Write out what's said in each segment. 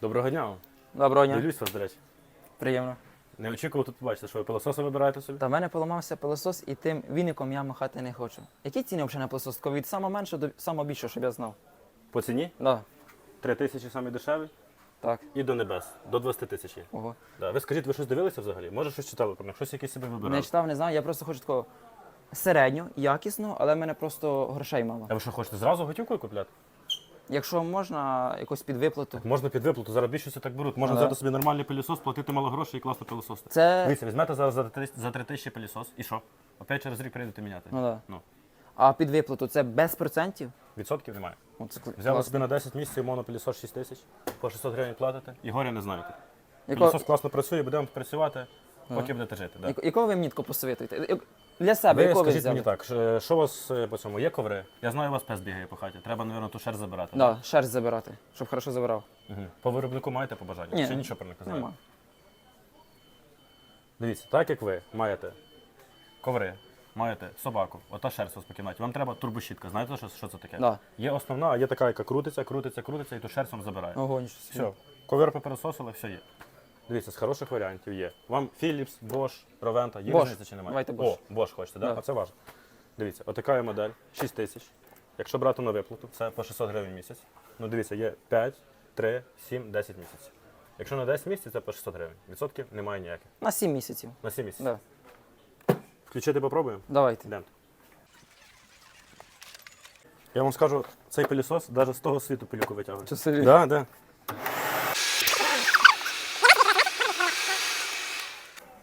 Доброго дня. вам. Доброго дня. Дивлюсь вас, до речі. Приємно. Не очікував тут побачити, що ви пилососи вибираєте собі. Та в мене поламався пилосос і тим віником я махати не хочу. Які ціни взагалі на пилосос? Від самого меншого до самого більшого, щоб я знав. По ціні Да. 3 тисячі самі дешеві Так. і до небес. До 20 тисяч. є. Ого. Да. Ви скажіть, ви щось дивилися взагалі? Може щось читали про них? Щось якесь собі вибирали? Не читав, не знаю. Я просто хочу такого середньо, якісно, але в мене просто грошей мало. А ви що хочете зразу готівкою купляти? Якщо можна, якусь під виплату. Можна під виплату, зараз більшості так беруть. Можна Ага. взяти собі нормальний пилісос, платити мало грошей і класно пилососити. Це. Дивіться, візьмете зараз за 3 за 3 тисячі пилісос і що? Опять через рік прийдете міняти. Ну, да. Ну. А під виплату це без процентів? Відсотків немає. О, це кл- Взяли класно. собі на 10 місяців монопилісос 6 тисяч, по 600 гривень платите і горя не знаєте. Яко- Пилісос класно працює, будемо працювати, поки будете жити. Да. яко- Якого ви мені тако посоветуєте? Як- Для себе, Ви якого ви скажіть взяли? мені так, що що у вас е, по цьому? Є коври? Я знаю, у вас пес бігає по хаті. Треба, мабуть, ту шерсть забирати. Да, шерсть забирати, щоб хорошо забирав. Угу. По виробнику маєте побажання? Ні. Чи нічого про не знаєте? Нема. Дивіться, так як ви маєте коври, маєте собаку, ота шерсть у вас по кімнаті, вам треба турбощітка. Знаєте, що, що це таке? Да. Є основна, а є така, яка крутиться, крутиться, крутиться, і ту шерсть вам забирає. Ого, нічого собі. Все, ковер попересосили, все є. Дивіться, з хороших варіантів є. Вам Philips, Bosch, Roventa, є Bosch. різниця чи немає? Давайте Bosch. О, Bosch хочете, так? Да. Оце важливо. Дивіться, отака є модель, 6 тисяч. Якщо брати на виплату, це по 600 гривень в місяць. Ну дивіться, є 5, 3, 7, 10 місяців. Якщо на 10 місяців, це по 600 гривень. Відсотків немає ніяких. На 7 місяців. На 7 місяців. Да. Включити попробуємо? Давайте. Йдемо. Я вам скажу, цей пилісос навіть з того світу пилюку витягує. Собі? Да, да.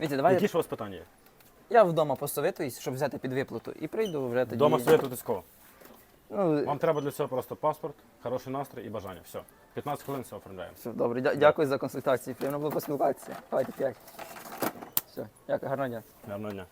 Вітя, давай Які ж у вас питання є? я вдома посоветуюсь, щоб взяти під виплату, і прийду вже тоді. Дома стоїть тисково. Ну, Вам треба для цього просто паспорт, хороший настрій і бажання. Все. 15 хвилин все оформляємо. все, добре. Дя- Дякую за консультацію. Приємно було поспілкуватися. Давайте п'ять. Все, дякую, гарного дня. Гарного дня.